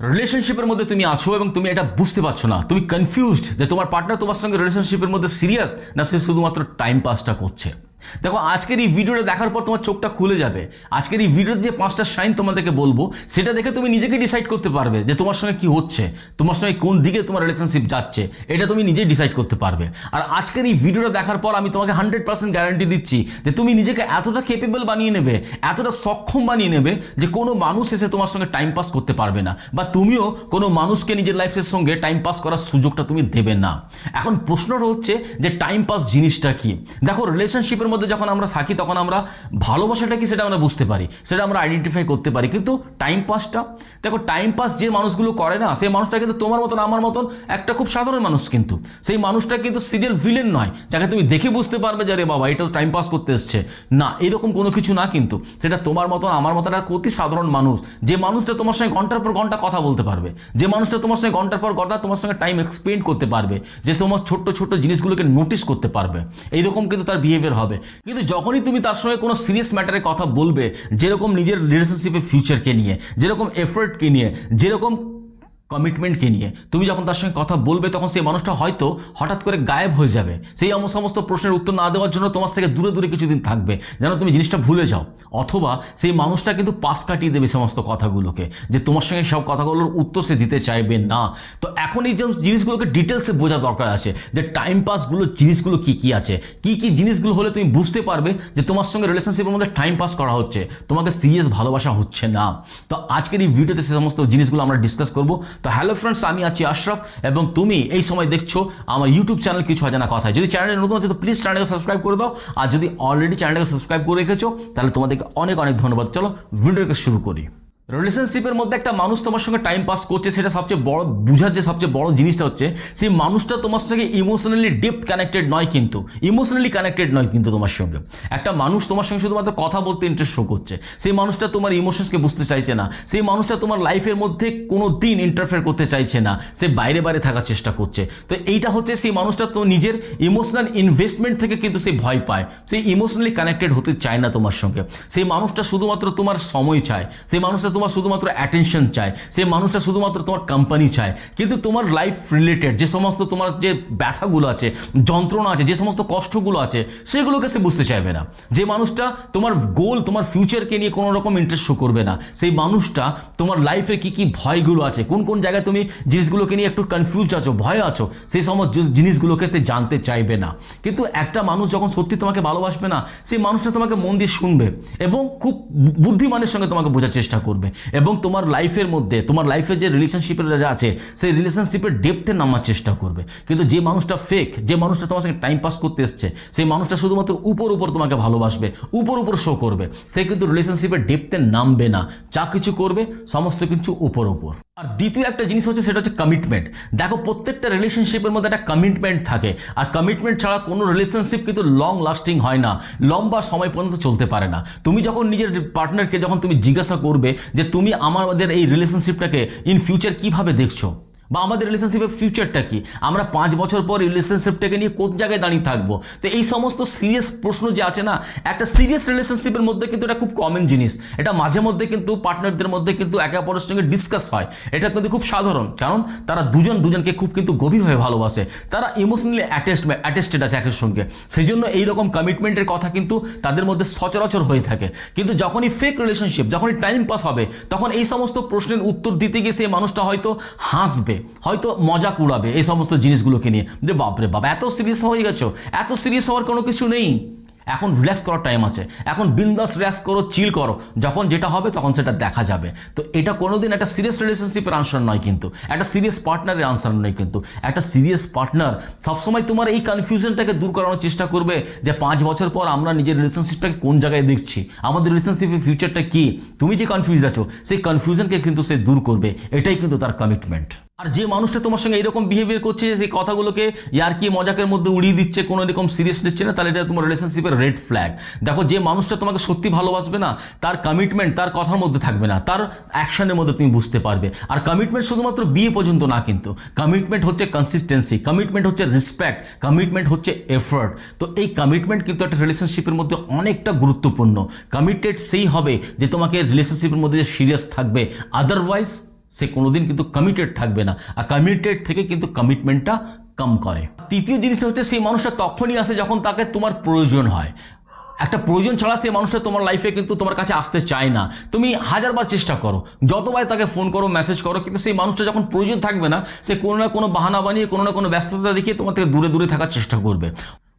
রিলেশনশিপের মধ্যে তুমি আছো এবং তুমি এটা বুঝতে পারছ না। তুমি কনফিউজড যে তোমার পার্টনার তোমার সঙ্গে রিলেশনশিপের মধ্যে সিরিয়াস না সে শুধুমাত্র টাইম পাসটা করছে। দেখো, আজকের এই ভিডিওটা দেখার পর তোমার চোখটা খুলে যাবে। আজকের এই ভিডিওতে যে পাঁচটা সাইন তোমাদেরকে বলব, সেটা দেখে তুমি নিজেকে ডিসাইড করতে পারবে যে তোমার সঙ্গে কি হচ্ছে, তোমার সঙ্গে কোন দিকে তোমার রিলেশনশিপ যাচ্ছে, এটা তুমি নিজেই ডিসাইড করতে পারবে। আর আজকের এই ভিডিওটা দেখার পর আমি তোমাকে হান্ড্রেড পার্সেন্ট গ্যারান্টি দিচ্ছি যে তুমি নিজেকে এতটা কেপেবল বানিয়ে নেবে, এতটা সক্ষম বানিয়ে নেবে যে কোনো মানুষ এসে তোমার সঙ্গে টাইম পাস করতে পারবে না। বা তুমিও কোনো মানুষকে নিজের লাইফের সঙ্গে টাইম পাস করার সুযোগটা তুমি দেবে না। এখন প্রশ্নটা হচ্ছে যে টাইম পাস জিনিসটা কি? দেখো রিলেশনশিপের মধ্যে যখন আমরা থাকি, তখন আমরা ভালোবাসাটা কি সেটা আমরা বুঝতে পারি, সেটা আমরা আইডেন্টিফাই করতে পারি। কিন্তু টাইম পাসটা দেখো টাইম পাস যে মানুষগুলো করে না, সেই মানুষটা কিন্তু তোমার মতন, আমার মতন একটা খুব সাধারণ মানুষ কিন্তু। সেই মানুষটা কিন্তু সিরিয়াল ভিলেন নয়, যাকে তুমি দেখে বুঝতে পারবে যে রে বাবা এটা টাইম পাস করতে এসছে। না, এরকম কোনো কিছু না কিন্তু, সেটা তোমার মতন, আমার মতন একটা অতি সাধারণ মানুষ, যে মানুষটা তোমার সঙ্গে ঘণ্টার পর ঘণ্টা কথা বলতে পারবে, যে মানুষটা তোমার সঙ্গে ঘণ্টার পর ঘণ্টা তোমার সঙ্গে টাইম এক্সপেন্ড করতে পারবে, যে তোমার ছোট্ট ছোট্ট জিনিসগুলোকে নোটিস করতে পারবে। এইরকম কিন্তু তার বিহেভিয়ার হবে। কিন্তু যখনই তুমি তার সঙ্গে কোনো সিরিয়াস ম্যাটারে কথা বলবে, যেরকম নিজের রিলেশনশিপের ফিউচারকে নিয়ে, যেরকম এফোর্টকে নিয়ে, যেরকম কমিটমেন্টকে নিয়ে। তুমি যখন তার সঙ্গে কথা বলবে, তখন সেই মানুষটা হয়তো হঠাৎ করে গায়েব হয়ে যাবে। সেই সমস্ত প্রশ্নের উত্তর না দেওয়ার জন্য তোমার থেকে দূরে দূরে কিছুদিন থাকবে। যেন তুমি জিনিসটা ভুলে যাও। অথবা সেই মানুষটা কিন্তু পাশ কাটিয়ে দেবে সমস্ত কথাগুলোকে, যে তোমার সঙ্গে সব কথাগুলোর উত্তর সে দিতে চাইবে না। তো এখন এই যে জিনিসগুলোকে ডিটেলসে বোঝা দরকার আছে, যে টাইম পাসগুলো জিনিসগুলো কি কি আছে? কি কি জিনিসগুলো হলে তুমি বুঝতে পারবে যে তোমার সঙ্গে রিলেশনশিপের মধ্যে টাইম পাস করা হচ্ছে। তোমাকে সিরিয়াস ভালোবাসা হচ্ছে না। তো আজকের এই ভিডিওতে সে সমস্ত জিনিসগুলো আমরা ডিসকাস করব। তো হ্যালো ফ্রেন্ডস আমি আছি আশরাফ এবং তুমি এই সময় দেখছ আমার ইউটিউব চ্যানেল কিছু অজানা কথা। যদি চ্যানেলে নতুন আছে, তো প্লিজ চ্যানেলকে সাবস্ক্রাইব করে দাও। আর যদি অলরেডি চ্যানেলকে সাবস্ক্রাইব করে রেখেছো, তাহলে তোমাদেরকে অনেক অনেক ধন্যবাদ। চলো ভিডিওকে শুরু করি। রিলেশনশিপের মধ্যে একটা মানুষ তোমার সঙ্গে টাইম পাস করছে, সেটা সবচেয়ে বড়, বুঝার যে সবচেয়ে বড় জিনিসটা হচ্ছে, সেই মানুষটা তোমার সঙ্গে ইমোশনালি ডেপথ কানেক্টেড নয় কিন্তু ইমোশনালি কানেক্টেড নয় কিন্তু তোমার সঙ্গে। একটা মানুষ তোমার সঙ্গে শুধুমাত্র কথা বলতে ইন্টারেস্ট শো করছে, সেই মানুষটা তোমার ইমোশনসকে বুঝতে চাইছে না, সেই মানুষটা তোমার লাইফের মধ্যে কোনো দিন ইন্টারফেয়ার করতে চাইছে না, সে বাইরে বাইরে থাকার চেষ্টা করছে। তো এইটা হচ্ছে সেই মানুষটা তো নিজের ইমোশনাল ইনভেস্টমেন্ট থেকে কিন্তু সে ভয় পায় সেই ইমোশনালি কানেক্টেড হতে চায় না তোমার সঙ্গে। সেই মানুষটা শুধুমাত্র তোমার সময় চায়, সেই মানুষটা তোমার শুধুমাত্র অ্যাটেনশন চায়। সেই মানুষটা শুধুমাত্র তোমার কোম্পানি চায়। কিন্তু তোমার লাইফ রিলেটেড যে সমস্ত তোমার যে ব্যথাগুলো আছে, যন্ত্রণা আছে, যে সমস্ত কষ্টগুলো আছে, সেগুলোকে সে বুঝতে চাইবে না। যে মানুষটা তোমার গোল তোমার ফিউচারকে নিয়ে কোনো রকম ইন্টারেস্ট শো করবে না। সেই মানুষটা তোমার লাইফে কি কি ভয়গুলো আছে, কোন কোন জায়গায় তুমি জিনিসগুলোকে নিয়ে একটু কনফিউজ আছো, ভয় আছো, সেই সমস্ত জিনিসগুলোকে সে জানতে চাইবে না। কিন্তু একটা মানুষ যখন সত্যি তোমাকে ভালোবাসবে না, সেই মানুষটা তোমাকে মন দিয়ে শুনবে এবং খুব বুদ্ধিমানের সঙ্গে তোমাকে বোঝার চেষ্টা করবে। এবং তোমার লাইফের মধ্যে, তোমার লাইফের যে রিলেশনশিপের যা আছে, সেই রিলেশনশিপের ডেপথে নামার চেষ্টা করবে। কিন্তু যে মানুষটা ফেক যে মানুষটা তোমার সঙ্গে টাইম পাস করতে এসছে, সেই মানুষটা শুধুমাত্র উপর উপর তোমাকে ভালোবাসবে, উপর উপর শো করবে। সে কিন্তু রিলেশনশিপের ডেপথে নামবে না। যা কিছু করবে, সমস্ত কিছু উপর উপর। আর দ্বিতীয় একটা জিনিস হচ্ছে, সেটা হচ্ছে কমিটমেন্ট দেখো, প্রত্যেকটা রিলেশনশিপের মধ্যে একটা কমিটমেন্ট থাকে। আর কমিটমেন্ট ছাড়া কোনো রিলেশনশিপ কিন্তু লং লাস্টিং হয় না। লম্বা সময় পর্যন্ত চলতে পারে না। তুমি যখন নিজের পার্টনারকে যখন তুমি জিজ্ঞাসা করবে যে, তুমি আমাদের এই রিলেশনশিপটাকে ইন ফিউচার কীভাবে দেখছ? বা আমাদের রিলেশনশিপের ফিউচারটা কি? আমরা পাঁচ বছর পর রিলেশনশিপটাকে নিয়ে কোন জায়গায় দাঁড়িয়ে থাকব? তো এই সমস্ত সিরিয়াস প্রশ্ন যে আছে না, একটা সিরিয়াস রিলেশনশিপের মধ্যে কিন্তু এটা খুব কমন জিনিস। এটা মাঝে মধ্যে কিন্তু পার্টনারদের মধ্যে কিন্তু একে অপরের সঙ্গে ডিসকাস হয়। এটা কিন্তু খুব সাধারণ। কারণ তারা দুজন দুজনকে খুব কিন্তু গভীরভাবে ভালোবাসে। তারা ইমোশনালি অ্যাটেস্ট অ্যাটেস্টেড আছে একের সঙ্গে। সেই জন্য এইরকম কমিটমেন্টের কথা কিন্তু তাদের মধ্যে সচরাচর হয়ে থাকে। কিন্তু যখনই ফেক রিলেশনশিপ যখনই টাইম পাস হবে, তখন এই সমস্ত প্রশ্নের উত্তর দিতে গিয়ে সেই মানুষটা হয়তো হাসবে। হয়তো মজা কুড়াবে এই সমস্ত জিনিসগুলোকে নিয়ে। যে বাপরে বাপ, এত সিরিয়াস হয়ে গেছো? এত সিরিয়াস হওয়ার কোনো কিছু নেই। এখন রিল্যাক্স করার টাইম আছে। এখন বিন্দাস রিল্যাক্স করো চিল করো। যখন যেটা হবে তখন সেটা দেখা যাবে। তো এটা কোনোদিন একটা সিরিয়াস রিলেশনশিপের আনসার নয় কিন্তু। একটা সিরিয়াস পার্টনারের আনসার নয় কিন্তু। একটা সিরিয়াস পার্টনার সবসময় তোমার এই কনফিউশনটাকে দূর করানোর চেষ্টা করবে যে পাঁচ বছর পর আমরা নিজের রিলেশনশিপটাকে কোন জায়গায় দেখছি? আমাদের রিলেশনশিপের ফিউচারটা কী? তুমি যে কনফিউজ আছো, সেই কনফিউশনকে কিন্তু সে দূর করবে। এটাই কিন্তু তার কমিটমেন্ট আর যে মানুষটা তোমার সঙ্গে এরকম বিহেভিয়ার করছে সেই কথাগুলোকে ইয়ার কি মজাকের মধ্যে উড়িয়ে দিচ্ছে, কোনো রকম সিরিয়াস নিচ্ছে না, তাহলে এটা তোমার রিলেশনশিপের রেড ফ্ল্যাগ দেখো, যে মানুষটা তোমাকে সত্যি ভালোবাসবে না, তার কমিটমেন্ট তার কথার মধ্যে থাকবে না, তার অ্যাকশনের মধ্যে তুমি বুঝতে পারবে। আর কমিটমেন্ট শুধুমাত্র বিয়ে পর্যন্ত না কিন্তু কমিটমেন্ট হচ্ছে কনসিস্টেন্সি কমিটমেন্ট হচ্ছে রেসপেক্ট কমিটমেন্ট হচ্ছে এফোর্ট তো এই কমিটমেন্ট কিন্তু একটা রিলেশনশিপের মধ্যে অনেকটা গুরুত্বপূর্ণ। কমিটেড সেই হবে যে তোমাকে রিলেশনশিপের মধ্যে যে সিরিয়াস থাকবে আদারওয়াইজ সে কোনোদিন কিন্তু কমিটেড থাকবে না। আর কমিটেড থেকে কিন্তু কমিটমেন্টটা কম করে। তৃতীয় জিনিসটা হচ্ছে, সেই মানুষটা তখনই আসে যখন তাকে তোমার প্রয়োজন হয়। একটা প্রয়োজন ছাড়া সেই মানুষটা তোমার লাইফে কিন্তু তোমার কাছে আসতে চায় না। তুমি হাজারবার চেষ্টা করো। যতবার তাকে ফোন করো মেসেজ করো, কিন্তু সেই মানুষটা যখন প্রয়োজন থাকবে না, সে কোনো না কোনো বাহানা বানিয়ে, কোনো না কোনো ব্যস্ততা দেখিয়ে তোমার থেকে দূরে দূরে থাকার চেষ্টা করবে।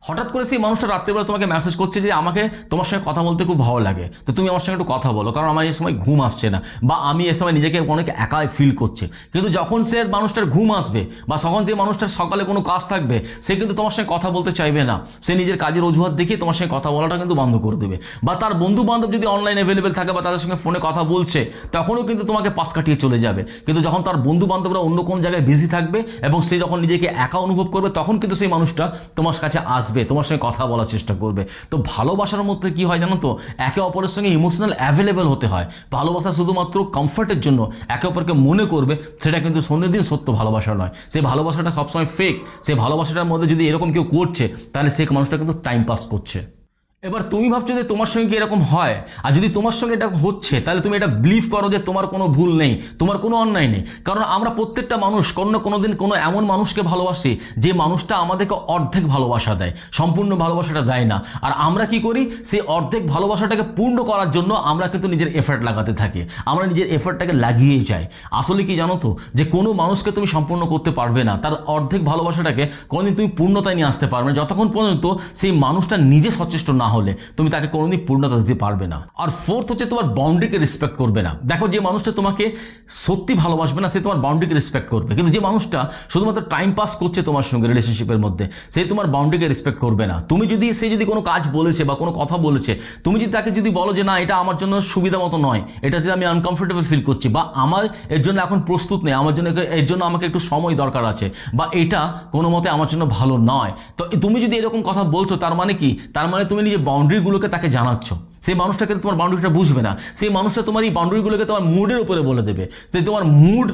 হঠাৎ করে সেই মানুষটা রাত্রেবেলা তোমাকে মেসেজ করছে যে আমাকে তোমার সঙ্গে কথা বলতে খুব ভালো লাগে। তো তুমি আমার সঙ্গে একটু কথা বলো, কারণ আমার এই সময় ঘুম আসছে না, বা আমি এ সময় নিজেকে অনেক একাই ফিল করছে। কিন্তু যখন সে মানুষটার ঘুম আসবে, বা তখন যে মানুষটার সকালে কোনো কাজ থাকবে, সে কিন্তু তোমার সঙ্গে কথা বলতে চাইবে না। সে নিজের কাজের অজুহাত দেখিয়ে তোমার সঙ্গে কথা বলাটা কিন্তু বন্ধ করে দেবে। বা তার বন্ধু বান্ধব যদি অনলাইন অ্যাভেলেবেল থাকে, বা তাদের সঙ্গে ফোনে কথা বলছে, তখনও কিন্তু তোমাকে পাশ কাটিয়ে চলে যাবে। কিন্তু যখন তার বন্ধু বান্ধবরা অন্য কোনো জায়গায় বিজি থাকবে, এবং সে যখন নিজেকে একা অনুভব করবে, তখন কিন্তু সেই মানুষটা তোমার কাছে আসবে। তোমার সঙ্গে কথা বলার চেষ্টা করবে। তো ভালোবাসার মধ্যে কি হয় জানো তো? একে অপরের সঙ্গে ইমোশনাল অ্যাভেলেবেল হতে হয়। ভালোবাসা শুধুমাত্র কমফর্টের জন্য একে অপরকে মনে করবে, সেটা কিন্তু সন্ধ্যের সত্য ভালোবাসা নয়। সেই ভালোবাসাটা সবসময় ফেক সেই ভালোবাসাটার মধ্যে যদি এরকম কেউ করছে, তাহলে সে মানুষটা কিন্তু টাইম পাস করছে। এবার তুমি ভাবছ যে তোমার সঙ্গে কি এরকম হয়? আর যদি তোমার সঙ্গে এটা হচ্ছে, তাহলে তুমি এটা বিলিভ করো যে তোমার কোনো ভুল নেই, তোমার কোনো অন্যায় নেই। কারণ আমরা প্রত্যেকটা মানুষ, কোনো কোনো দিন কোনো এমন মানুষকে ভালোবাসি যে মানুষটা আমাদেরকে অর্ধেক ভালোবাসা দেয়, সম্পূর্ণ ভালোবাসাটা দেয় না। আর আমরা কি করি? সেই অর্ধেক ভালোবাসাটাকে পূর্ণ করার জন্য আমরা কিন্তু নিজের এফার্ট লাগাতে থাকি, আমরা নিজের এফার্টটাকে লাগিয়ে যাই। আসলে কি জানো তো? যে কোনো মানুষকে তুমি সম্পূর্ণ করতে পারবে না, তার অর্ধেক ভালোবাসাটাকে কোনোদিন তুমি পূর্ণতায় নিয়ে আসতে পারবে না। যতক্ষণ পর্যন্ত সেই মানুষটা নিজে সচেষ্ট না হলে তুমি তাকে কোনোদিন পূর্ণতা দিতে পারবে না। আর ফোর্থ হচ্ছে তোমার বাউন্ডারিকে রেসপেক্ট করবে না। দেখো যে মানুষটা তোমাকে সত্যি ভালোবাসবে না, সে তোমার বাউন্ডারিকে রেসপেক্ট করবে। কিন্তু যে মানুষটা শুধুমাত্র টাইম পাস করছে তোমার সঙ্গে রিলেশনশিপের মধ্যে, সে তোমার বাউন্ডারিকে রেসপেক্ট করবে না। তুমি যদি, সে যদি কোনো কাজ বলেছে বা কোনো কথা বলেছে, তুমি যদি তাকে যদি বলো যে, না, এটা আমার জন্য সুবিধা মতো নয় এটাতে আমি আনকমফোর্টেবল ফিল করছি বা আমার এর জন্য এখন প্রস্তুত নেই, আমার জন্য এর জন্য আমাকে একটু সময় দরকার আছে বা এটা কোনো মতে আমার জন্য ভালো নয়। তো তুমি যদি এরকম কথা বলছো, তার মানে কি? তার মানে তুমি নিজের বাউন্ডারিগুলোকে তাকে জানাচ্ছ। সেই মানুষটাকে তোমার বাউন্ডারিটা বুঝবে না। সেই মানুষটা তোমার এই বাউন্ডারিগুলোকে তোমার মুডের উপরে বলে দেবে। যে তোমার মুড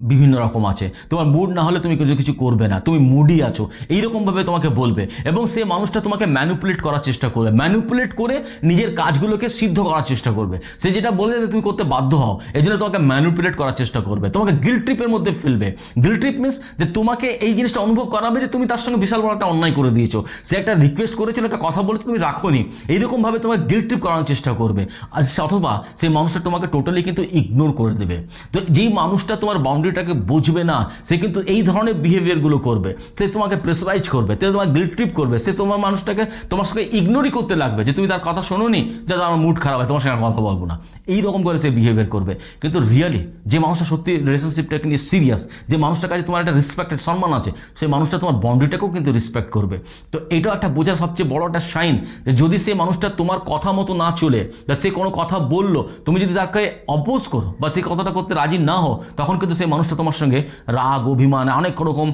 বিভিন্ন রকম আছে। তোমার মুড না হলে তুমি কিছু কিছু করবে না। তুমি মুডি আছো। এইরকমভাবে তোমাকে বলবে। এবং সে মানুষটা তোমাকে ম্যানুপুলেট করার চেষ্টা করবে। ম্যানুপুলেট করে নিজের কাজগুলোকে সিদ্ধ করার চেষ্টা করবে। সে যেটা বলে দেবে তুমি করতে বাধ্য হও, এই জন্য তোমাকে ম্যানুপুলেট করার চেষ্টা করবে। তোমাকে গিল ট্রিপের মধ্যে ফেলবে। গিল ট্রিপ মিনস যে তোমাকে এই জিনিসটা অনুভব করাবে যে তুমি তার সঙ্গে বিশাল বড় একটা অন্যায় করে দিয়েছ। সে একটা রিকোয়েস্ট করেছিল, একটা কথা বলেছে, তুমি রাখোনি। এইরকমভাবে তোমাকে গিল ট্রিপ করানোর চেষ্টা করবে। আর অথবা সেই মানুষটা তোমাকে টোটালি কিন্তু ইগনোর করে দেবে। তো যেই মানুষটা তোমার বাউন্ডারিটাকে বুঝবে না, সে কিন্তু এই ধরনের বিহেভিয়ারগুলো করবে। সে তোমাকে প্রেসারাইজ করবে, সে তোমার গিল্ট ট্রিপ করবে, সে তোমার মানুষটাকে তোমার সঙ্গে ইগনোরই করতে লাগবে যে তুমি তার কথা শোনোনি, যে আমার মুড খারাপ হয় তোমার সঙ্গে কথা বলব না। এই রকম করে সে বিহেভিয়ার করবে। কিন্তু রিয়েলি যে মানুষটা সত্যি রিলেশনশিপটাকে নিয়ে সিরিয়াস যে মানুষটার কাছে তোমার একটা রেসপেক্টেড সম্মান আছে, সেই মানুষটা তোমার বন্ডিটাকেও কিন্তু রেসপেক্ট করবে। তো এটাও একটা বোঝার সবচেয়ে বড় একটা সাইন যে যদি সেই মানুষটা তোমার কথা মতো না চলে, বা সে কোনো কথা বলল, তুমি যদি তাকে অপোজ করো, বা সেই কথাটা করতে রাজি না হও, তখন কিন্তু সেই মানুষটা তোমার সঙ্গে রাগ, অভিমান, অনেক রকম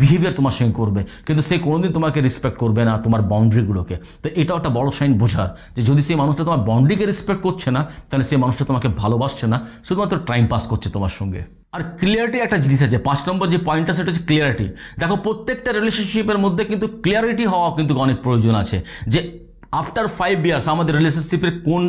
বিহেভিয়ার তোমার সঙ্গে করবে। কিন্তু সে কোনোদিন তোমাকে রেসপেক্ট করবে না তোমার বাউন্ডারিগুলোকে তো এটাও একটা বড় সাইন বোঝার যে যদি সেই মানুষটা তোমার বাউন্ডারিকে রেসপেক্ট করছে না, তাহলে সেই মানুষটা তোমাকে ভালোবাসছে না, শুধুমাত্র টাইম পাস করছে তোমার সঙ্গে। আর ক্লিয়ারিটি একটা জিনিস আছে, পাঁচ নম্বর যে পয়েন্টটা সেটা হচ্ছে ক্লিয়ারিটি দেখো, প্রত্যেকটা রিলেশনশিপের মধ্যে কিন্তু ক্লিয়ারিটি হওয়া কিন্তু অনেক প্রয়োজন আছে। যে আফটার ফাইভ ইয়ার্স আমাদের রিলেশনশিপের কোন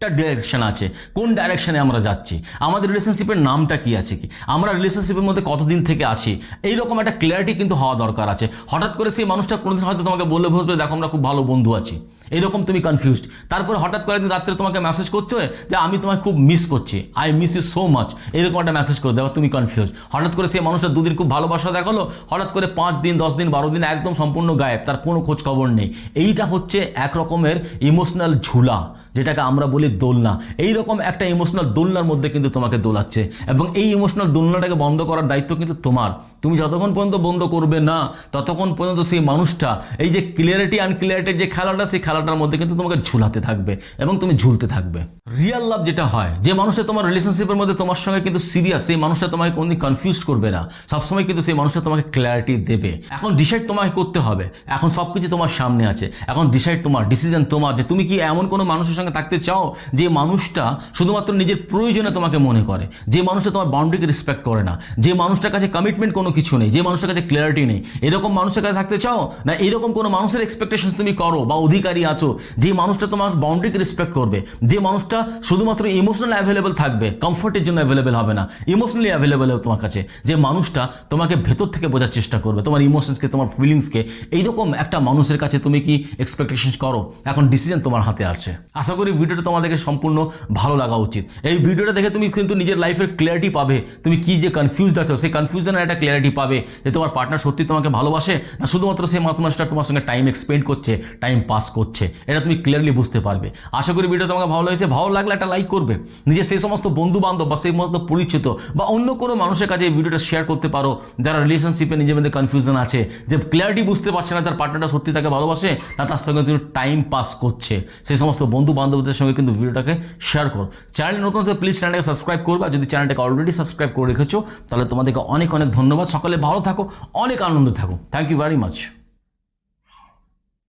একটা ডিরেকশন আছে। কোন ডাইরেকশানে আমরা যাচ্ছি? আমাদের রিলেশনশিপের নামটা কি আছে কি? আমরা রিলেশনশিপের মধ্যে কতদিন থেকে আছি? এইরকম একটা ক্লিয়ারিটি কিন্তু হওয়া দরকার আছে। হঠাৎ করে সেই মানুষটা কোনোদিন হয়তো তোমাকে বলে বসবে, দেখো, আমরা খুব ভালো বন্ধু আছি। এরকম তুমি কনফিউজড তারপরে হঠাৎ করে একদিন রাত্রে তোমাকে মেসেজ করছ যে, আমি তোমায় খুব মিস করছি। I miss you so much এরকম একটা মেসেজ করে দেওয়া তুমি কনফিউজ হঠাৎ করে সেই মানুষটা দুদিন খুব ভালোবাসা দেখাল, হঠাৎ করে পাঁচ দিন, দশ দিন, বারো দিন একদম সম্পূর্ণ গায়েব, তার কোনো খোঁজ খবর নেই। এইটা হচ্ছে এক রকমের ইমোশনাল ঝুলা। যেটাকে আমরা বলি দোলনা। এই রকম একটা ইমোশনাল দোলনার মধ্যে কিন্তু তোমাকে দোলাচ্ছে। এবং এই ইমোশনাল দোলনাটাকে বন্ধ করার দায়িত্ব কিন্তু তোমার। তুমি যতক্ষণ পর্যন্ত বন্ধ করবে না, ততক্ষণ পর্যন্ত সেই মানুষটা, এই যে ক্লিয়ারিটি আনক্লিয়ারিটির যে খেলাটা, সেই খেলাটার মধ্যে কিন্তু তোমাকে ঝুলাতে থাকবে এবং তুমি ঝুলতে থাকবে। রিয়াল লাভ যেটা হয়, যে মানুষটা তোমার রিলেশনশিপের মধ্যে তোমার সঙ্গে কিন্তু সিরিয়াস সেই মানুষটা তোমাকে কোনোদিন কনফিউজ করবে না। সবসময় কিন্তু সেই মানুষটা তোমাকে ক্লিয়ারিটি দেবে। এখন ডিসাইড তোমাকে করতে হবে। এখন সব কিছু তোমার সামনে আছে। এখন ডিসাইড তোমার ডিসিশন তোমার যে তুমি কি এমন কোনো মানুষের সঙ্গে সঙ্গে থাকতে চাও, যে মানুষটা শুধুমাত্র নিজের প্রয়োজনে তোমাকে মনে করে, যে মানুষটা তোমার বাউন্ডারিকে রেসপেক্ট করে না, যে মানুষটার কাছে কমিটমেন্ট কোনো কিছু নেই, যে মানুষটার কাছে ক্লিয়ারিটি নেই, এরকম মানুষের কাছে থাকতে চাও? না, এরকম কোনো মানুষের এক্সপেকটেশন তুমি করো বা অধিকারী আছো, যে মানুষটা তোমার বাউন্ডারিকে রেসপেক্ট করবে, যে মানুষটা শুধুমাত্র ইমোশনাল অ্যাভেলেবল থাকবে কমফোর্টের জন্য অ্যাভেলেবেল হবে না ইমোশনালি অ্যাভেলেবেল হবে তোমার কাছে, যে মানুষটা তোমাকে ভেতর থেকে বোঝার চেষ্টা করবে, তোমার ইমোশনসকে তোমার ফিলিংসকে এইরকম একটা মানুষের কাছে তুমি কি এক্সপেকটেশন করো? এখন ডিসিশন তোমার হাতে আছে আশা করি ভিডিওটা তোমাদেরকে সম্পূর্ণ ভালো লাগা উচিত। এই ভিডিওটা দেখে তুমি কিন্তু নিজের লাইফের ক্লিয়ারিটি পাবে। তুমি কি যে কনফিউজড আছো, সেই কনফিউশনের একটা ক্লিয়ারিটি পাবে যে তোমার পার্টনার সত্যি তোমাকে ভালোবাসে না শুধুমাত্র সেই মানুষটা তোমার সঙ্গে টাইম এক্সপেন্ড করছে টাইম পাস করছে? এটা তুমি ক্লিয়ারলি বুঝতে পারবে। আশা করি ভিডিও তোমাকে ভালো লেগেছে। ভালো লাগলে একটা লাইক করবে। নিজের সেই সমস্ত বন্ধু বান্ধব বা সেই সমস্ত পরিচিত বা অন্য কোনো মানুষের কাছে এই ভিডিওটা শেয়ার করতে পারো, যারা রিলেশনশিপে নিজের মধ্যে কনফিউশন আছে, যে ক্লিয়ারিটি বুঝতে পারছে না তার পার্টনারটা সত্যি তাকে ভালোবাসে না তার সঙ্গে তুমি টাইম পাস করছে। সেই সমস্ত বন্ধু বান্ধবদের সঙ্গে কিন্তু ভিডিওটাকে শেয়ার করো। চ্যানেল নতুন হতে প্লিজ চ্যানেলটাকে সাবস্ক্রাইব করবে। আর যদি চ্যানেলটাকে অলরেডি সাবস্ক্রাইব করে রেখেছো, তাহলে তোমাদেরকে অনেক অনেক ধন্যবাদ। সকালে ভালো থাকো, অনেক আনন্দ থাকো। Thank you very much